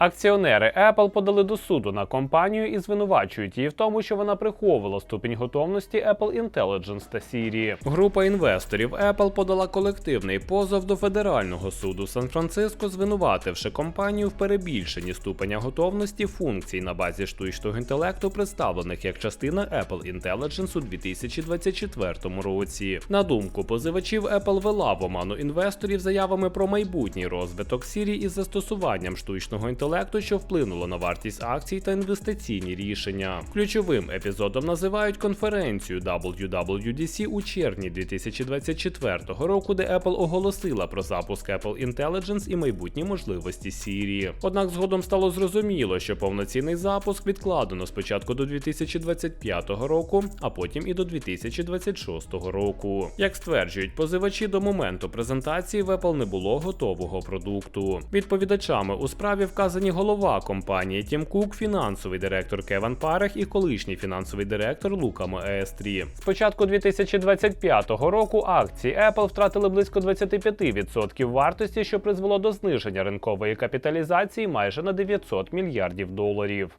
Акціонери Apple подали до суду на компанію і звинувачують її в тому, що вона приховувала ступінь готовності Apple Intelligence та Siri. Група інвесторів Apple подала колективний позов до федерального суду Сан-Франциско, звинувативши компанію в перебільшенні ступеня готовності функцій на базі штучного інтелекту, представлених як частина Apple Intelligence у 2024 році. На думку позивачів, Apple вела в оману інвесторів заявами про майбутній розвиток Siri із застосуванням штучного інтелекту, що вплинуло на вартість акцій та інвестиційні рішення. Ключовим епізодом називають конференцію WWDC у червні 2024 року, де Apple оголосила про запуск Apple Intelligence і майбутні можливості Siri. Однак згодом стало зрозуміло, що повноцінний запуск відкладено спочатку до 2025 року, а потім і до 2026 року. Як стверджують позивачі, до моменту презентації в Apple не було готового продукту. Відповідачами у справі вказані голова компанії Тім Кук, фінансовий директор Кеван Парех і колишній фінансовий директор Лука ES3. З початку 2025 року акції Apple втратили близько 25% вартості, що призвело до зниження ринкової капіталізації майже на 900 мільярдів доларів.